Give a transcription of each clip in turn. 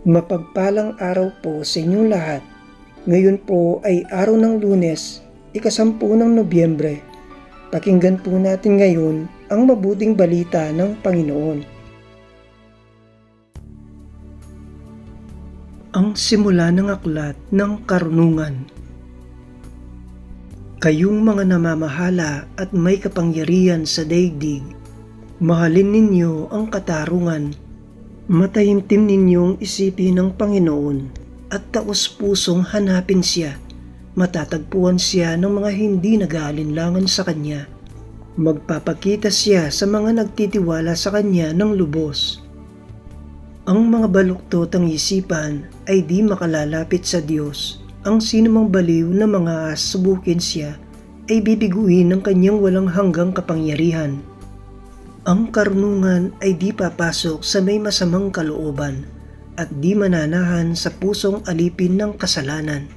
Mapagpalang araw po sa inyong lahat. Ngayon po ay araw ng lunes, ikasampu ng Nobyembre. Pakinggan po natin ngayon ang mabuting balita ng Panginoon. Ang simula ng aklat ng karunungan. Kayong mga namamahala at may kapangyarihan sa daigdig, mahalin ninyo ang katarungan Matahimtim ninyong isipin ng Panginoon at taos-pusong hanapin siya. Matatagpuan siya ng mga hindi nag-aalinlangan sa Kanya. Magpapakita siya sa mga nagtitiwala sa Kanya ng lubos. Ang mga baluktot ang isipan ay di makalalapit sa Diyos. Ang sinumang baliw na mga subukin siya ay bibiguin ng kanyang walang hanggang kapangyarihan. Ang karunungan ay di papasok sa may masamang kalooban at di mananahan sa pusong alipin ng kasalanan.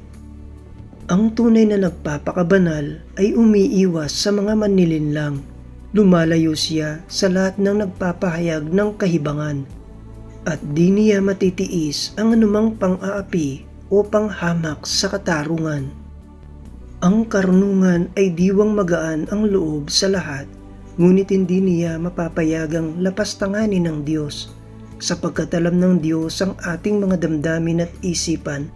Ang tunay na nagpapakabanal ay umiiwas sa mga manilinlang. Lumalayo siya sa lahat ng nagpapahayag ng kahibangan at di niya matitiis ang anumang pang-aapi o panghamak sa katarungan. Ang karunungan ay diwang magaan ang loob sa lahat ngunit hindi niya mapapayagang lapastanganin ng Diyos sapagkat alam ng Diyos ang ating mga damdamin at isipan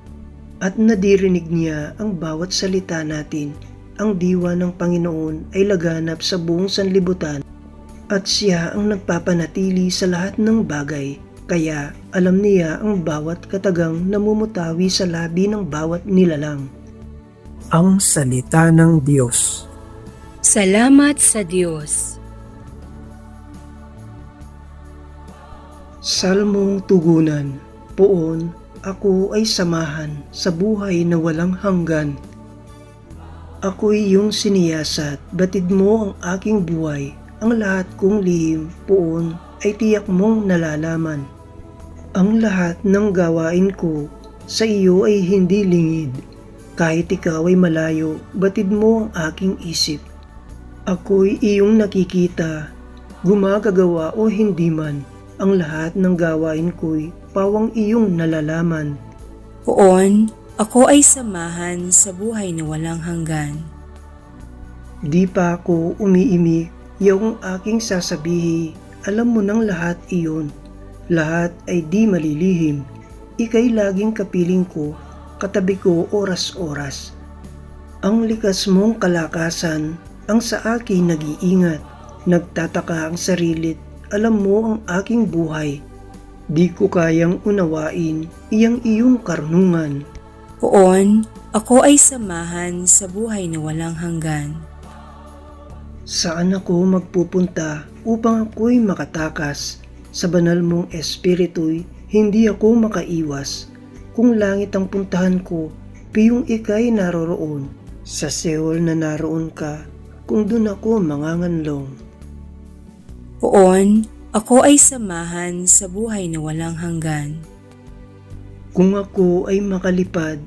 at nadirinig niya ang bawat salita natin. Ang diwa ng Panginoon ay laganap sa buong sanlibutan at siya ang nagpapanatili sa lahat ng bagay. Kaya alam niya ang bawat katagang namumutawi sa labi ng bawat nilalang. Ang Salita ng Diyos Salamat sa Diyos. Salmong Tugunan Poon, ako ay samahan sa buhay na walang hanggan. Ako'y iyong siniyasat, batid mo ang aking buhay. Ang lahat kong lihim, poon, ay tiyak mong nalalaman. Ang lahat ng gawain ko sa iyo ay hindi lingid. Kahit ikaw ay malayo, batid mo ang aking isip. Ako'y iyong nakikita, gumagagawa o hindi man, ang lahat ng gawain ko'y pawang iyong nalalaman. Poon, ako ay samahan sa buhay na walang hanggan. Di pa ako umiimi, yung aking sasabihi, alam mo ng lahat iyon. Lahat ay di malilihim. Ika'y laging kapiling ko, katabi ko oras-oras. Ang likas mong kalakasan ang sa akin nag-iingat. Nagtataka ang sarilit, alam mo ang aking buhay. Di ko kayang unawain iyang iyong karunungan. Poon, ako ay samahan sa buhay na walang hanggan. Saan ako magpupunta upang ako'y makatakas? Sa banal mong espiritu'y hindi ako makaiwas. Kung langit ang puntahan ko, piyong ikay naroroon. Sa Seol na naroon ka, kung doon ako manganganlong. Poon, ako ay samahan sa buhay na walang hanggan. Kung ako ay makalipad,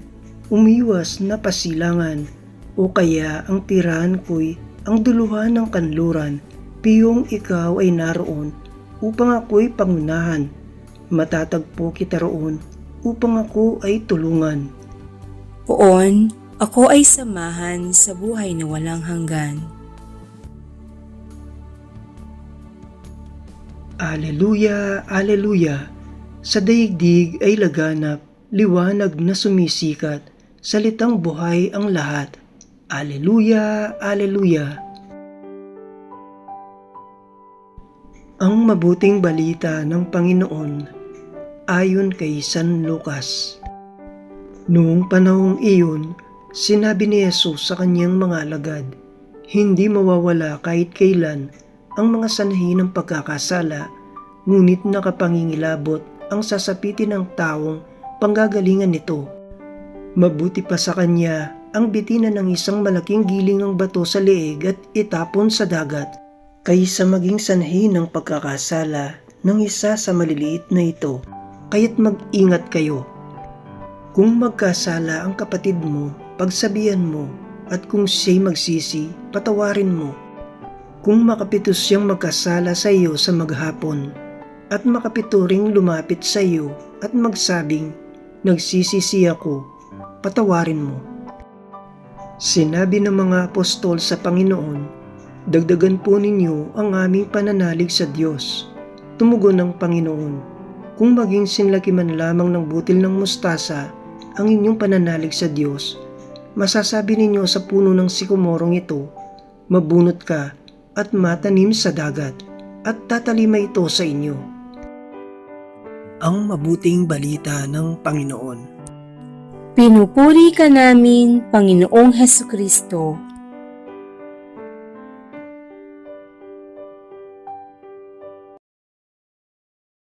umiwas na pasilangan, o kaya ang tirahan ko'y ang duluhan ng kanluran, piyong ikaw ay naroon, upang ako'y pangunahan. Matatagpo kita roon, upang ako ay tulungan. Poon, ako ay samahan sa buhay na walang hanggan. Aleluya, aleluya. Sa daigdig ay laganap, liwanag na sumisikat, salitang buhay ang lahat. Aleluya, aleluya. Ang mabuting balita ng Panginoon ayon kay San Lucas. Noong panahong iyon, sinabi ni Jesus sa kanyang mga alagad, hindi mawawala kahit kailan ang mga sanhi ng pagkakasala, ngunit nakapangingilabot ang sasapitin ng taong panggagalingan nito. Mabuti pa sa kanya ang bitina ng isang malaking giling ng bato sa leeg at itapon sa dagat, kaysa maging sanhi ng pagkakasala ng isa sa maliliit na ito. Kaya't mag-ingat kayo. Kung magkasala ang kapatid mo, pagsabihan mo, at kung siya'y magsisi, patawarin mo. Kung makapito siyang magkasala sa iyo sa maghapon, at makapituring lumapit sa iyo at magsabing, Nagsisisi ako, patawarin mo. Sinabi ng mga apostol sa Panginoon, Dagdagan po ninyo ang aming pananalig sa Diyos. Tumugon ng Panginoon, kung maging sinlaki man lamang ng butil ng mustasa ang inyong pananalig sa Diyos, masasabi ninyo sa puno ng sikumorong ito, mabunot ka at matanim sa dagat, at tatalima ito sa inyo. Ang mabuting balita ng Panginoon. Pinupuri ka namin, Panginoong Heso Kristo.